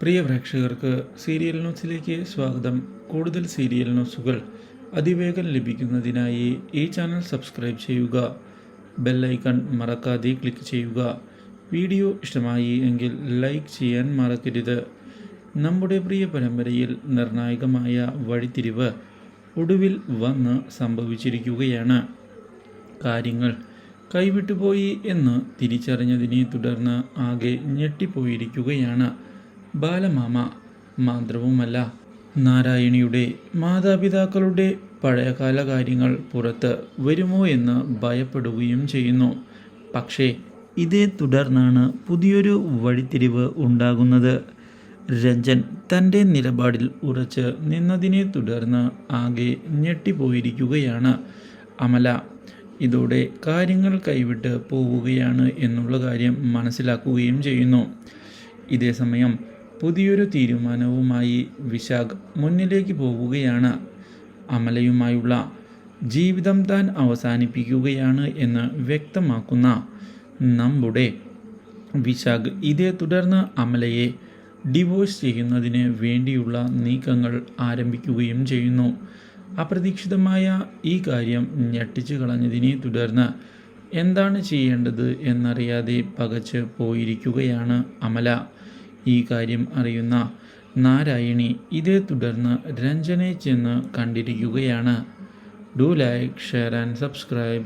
പ്രിയ പ്രേക്ഷകർക്ക് സീരിയൽ ന്യൂസിലേക്ക് സ്വാഗതം. കൂടുതൽ സീരിയൽ ന്യൂസുകൾ അതിവേഗം ലഭിക്കുന്നതിനായി ഈ ചാനൽ സബ്സ്ക്രൈബ് ചെയ്യുക. ബെല്ലൈക്കൺ മറക്കാതെ ക്ലിക്ക് ചെയ്യുക. വീഡിയോ ഇഷ്ടമായി എങ്കിൽ ലൈക്ക് ചെയ്യാൻ മറക്കരുത്. നമ്മുടെ പ്രിയ പരമ്പരയിൽ നിർണായകമായ വഴിത്തിരിവ് ഒടുവിൽ വന്ന് സംഭവിച്ചിരിക്കുകയാണ്. കാര്യങ്ങൾ കൈവിട്ടുപോയി എന്ന് തിരിച്ചറിഞ്ഞതിനെ തുടർന്ന് ആകെ ഞെട്ടിപ്പോയിരിക്കുകയാണ്. ബാലമാമ മാത്രവുമല്ല നാരായണിയുടെ മാതാപിതാക്കളുടെ പഴയകാല കാര്യങ്ങൾ പുറത്ത് വരുമോ എന്ന് ഭയപ്പെടുകയും ചെയ്യുന്നു. പക്ഷേ ഇതേ തുടർന്നാണ് പുതിയൊരു വഴിത്തിരിവ് ഉണ്ടാകുന്നത്. രഞ്ജൻ തന്റെ നിലപാടിൽ ഉറച്ച് നിന്നതിനെ തുടർന്ന് ആകെ ഞെട്ടിപ്പോയിരിക്കുകയാണ്. അമല ഇതോടെ കാര്യങ്ങൾ കൈവിട്ട് പോവുകയാണ് എന്നുള്ള കാര്യം മനസ്സിലാക്കുകയും ചെയ്യുന്നു. ഇതേസമയം പുതിയൊരു തീരുമാനവുമായി വിശാഖ് മുന്നിലേക്ക് പോവുകയാണ്. അമലയുമായുള്ള ജീവിതം താൻ അവസാനിപ്പിക്കുകയാണ് എന്ന് വ്യക്തമാക്കുന്ന നമ്മുടെ വിശാഖ് ഇതേ തുടർന്ന് അമലയെ ഡിവോഴ്സ് ചെയ്യുന്നതിന് വേണ്ടിയുള്ള നീക്കങ്ങൾ ആരംഭിക്കുകയും ചെയ്യുന്നു. അപ്രതീക്ഷിതമായ ഈ കാര്യം ഞെട്ടിച്ചു കളഞ്ഞതിനെ തുടർന്ന് എന്താണ് ചെയ്യേണ്ടത് എന്നറിയാതെ പകച്ച് പോയിരിക്കുകയാണ് അമല. ഈ കാര്യം അറിയുന്ന നാരായണി ഇതേ തുടർന്ന് രഞ്ജനെ ചെന്ന് കണ്ടിരിക്കുകയാണ്. Do like share and subscribe